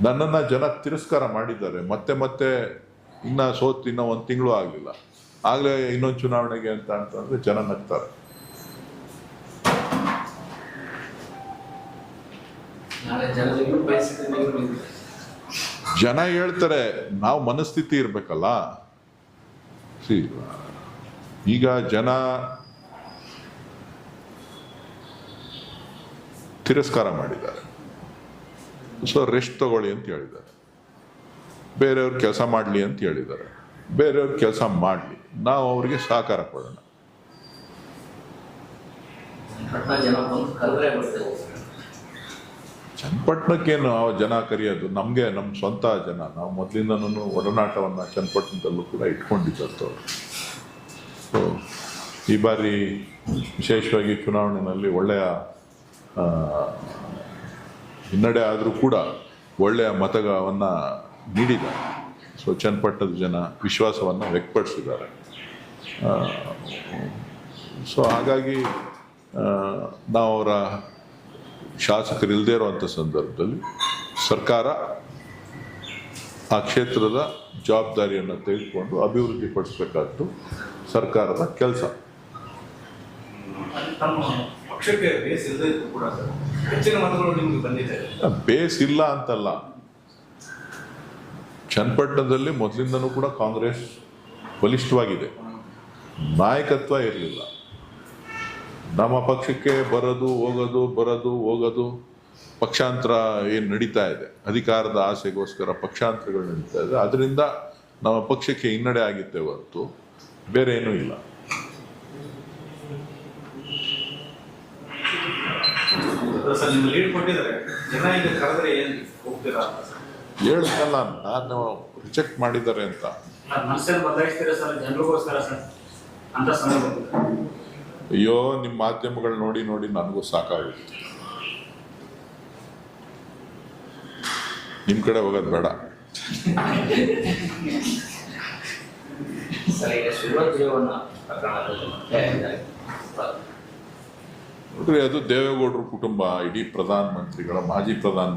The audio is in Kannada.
ನನ್ನನ್ನ ಜನ ತಿರಸ್ಕಾರ ಮಾಡಿದ್ದಾರೆ. ಮತ್ತೆ ಮತ್ತೆ ಇನ್ನ ಸೋತ್ ಇನ್ನ ಒಂದ್ ತಿಂಗಳು ಆಗ್ಲಿಲ್ಲ ಆಗ್ಲೇ ಇನ್ನೊಂದು ಚುನಾವಣೆಗೆ ಅಂತ ಅಂತಂದ್ರೆ ಜನ ನಗ್ತಾರೆ. ಜನ ಹೇಳ್ತಾರೆ ನಾವು ಮನಸ್ಥಿತಿ ಇರ್ಬೇಕಲ್ಲ. ಈಗ ಜನ ತಿರಸ್ಕಾರ ಮಾಡಿದ್ದಾರೆ. ಸೊ ರೆಸ್ಟ್ ತಗೊಳ್ಳಿ ಅಂತ ಹೇಳಿದ್ದಾರೆ. ಬೇರೆಯವ್ರ ಕೆಲಸ ಮಾಡಲಿ ಅಂತ ಹೇಳಿದ್ದಾರೆ. ಬೇರೆಯವ್ರ ಕೆಲಸ ಮಾಡಲಿ. ನಾವು ಅವರಿಗೆ ಸಹಕಾರ ಕೊಡೋಣ. ಚನ್ನಪಟ್ಟಣಕ್ಕೇನು ಆ ಜನ ಕರೆಯೋದು? ನಮಗೆ ನಮ್ಮ ಸ್ವಂತ ಜನ. ನಾವು ಮೊದಲಿಂದನೂ ಒಡನಾಟವನ್ನು ಚನ್ನಪಟ್ಟಣದಲ್ಲೂ ಕೂಡ ಇಟ್ಕೊಂಡಿದ್ದಂಥವ್ರು ಈ ಬಾರಿ ವಿಶೇಷವಾಗಿ ಚುನಾವಣೆಯಲ್ಲಿ ಒಳ್ಳೆಯ ಹಿನ್ನಡೆ ಆದರೂ ಕೂಡ ಒಳ್ಳೆಯ ಮತಗವನ್ನು ನೀಡಿದ್ದಾರೆ. ಸೊ ಚನ್ನಪಟ್ಟದ ಜನ ವಿಶ್ವಾಸವನ್ನು ವ್ಯಕ್ತಪಡಿಸಿದ್ದಾರೆ. ಸೊ ಹಾಗಾಗಿ ನಾವು ಅವರ ಶಾಸಕರು ಇಲ್ಲದೇ ಇರುವಂಥ ಸಂದರ್ಭದಲ್ಲಿ ಸರ್ಕಾರ ಆ ಕ್ಷೇತ್ರದ ಜವಾಬ್ದಾರಿಯನ್ನು ತೆಗೆದುಕೊಂಡು ಅಭಿವೃದ್ಧಿ ಪಡಿಸಬೇಕಾದ್ದು ಸರ್ಕಾರದ ಕೆಲಸ. ಪಕ್ಷಕ್ಕೆ ಬೇಸ್ ಇಲ್ಲದೆ ಕೂಡ ಹೆಚ್ಚಿನ ಮತಗಳು ನಿಮ್ಗೆ ಬಂದಿದೆ. ಬೇಸ್ ಇಲ್ಲ ಅಂತಲ್ಲ. ಚನ್ನಪಟ್ಟಣದಲ್ಲಿ ಮೊದಲಿಂದನೂ ಕೂಡ ಕಾಂಗ್ರೆಸ್ ಬಲಿಷ್ಠವಾಗಿದೆ. ನಾಯಕತ್ವ ಇರಲಿಲ್ಲ. ನಮ್ಮ ಪಕ್ಷಕ್ಕೆ ಬರೋದು, ಹೋಗೋದು ಬರೋದು, ಹೋಗೋದು, ಪಕ್ಷಾಂತರ ಏನು ನಡೀತಾ ಇದೆ? ಅಧಿಕಾರದ ಆಸೆಗೋಸ್ಕರ ಪಕ್ಷಾಂತರಗಳು ನಡೀತಾ ಇದೆ. ಅದರಿಂದ ನಮ್ಮ ಪಕ್ಷಕ್ಕೆ ಹಿನ್ನಡೆ ಆಗಿತ್ತೆ ಹೊರತು ಬೇರೆ ಏನೂ ಇಲ್ಲ. ಸರ್? ನಿಮ್ಗೆ ಲೀಡ್ ಕೊಟ್ಟಿದ್ದಾರೆ. ಜನ ಈಗ ಕರೆದ್ರೆ ಏನ್ ಹೋಗ್ತೀರಾ? ಅಂತ ಸರ್ ಹೇಳಿದ್ನಲ್ಲ ನಾನು ರಿಜೆಕ್ಟ್ ಮಾಡಿದ್ದಾರೆ ಅಂತ. ಸರ್ ಮನಸ್ಸಲ್ಲಿ ಬದಲಾಯಿಸ್ತೀರಾ ಸರ್? ಜನರಿಗೋಸ್ಕರ ಸರ್? ಅಂತ ಸಮಯ ಬಂದಿದೆ. ಅಯ್ಯೋ ನಿಮ್ಮ ಮಾಧ್ಯಮಗಳು ನೋಡಿ ನೋಡಿ ನನಗೂ ಸಾಕಾಗುತ್ತೆ ನಿಮ್ಮ ಕಡೆ ಹೋಗೋದು ಬೇಡ. ಸರ್ ಈಗ ಶಿವಜೀವನ ಪ್ರಕರಣದಲ್ಲಿ ನೋಡ್ರಿ ಅದು ದೇವೇಗೌಡರ ಕುಟುಂಬ ಇಡೀ ಪ್ರಧಾನ ಮಂತ್ರಿಗಳ ಮಾಜಿ ಪ್ರಧಾನ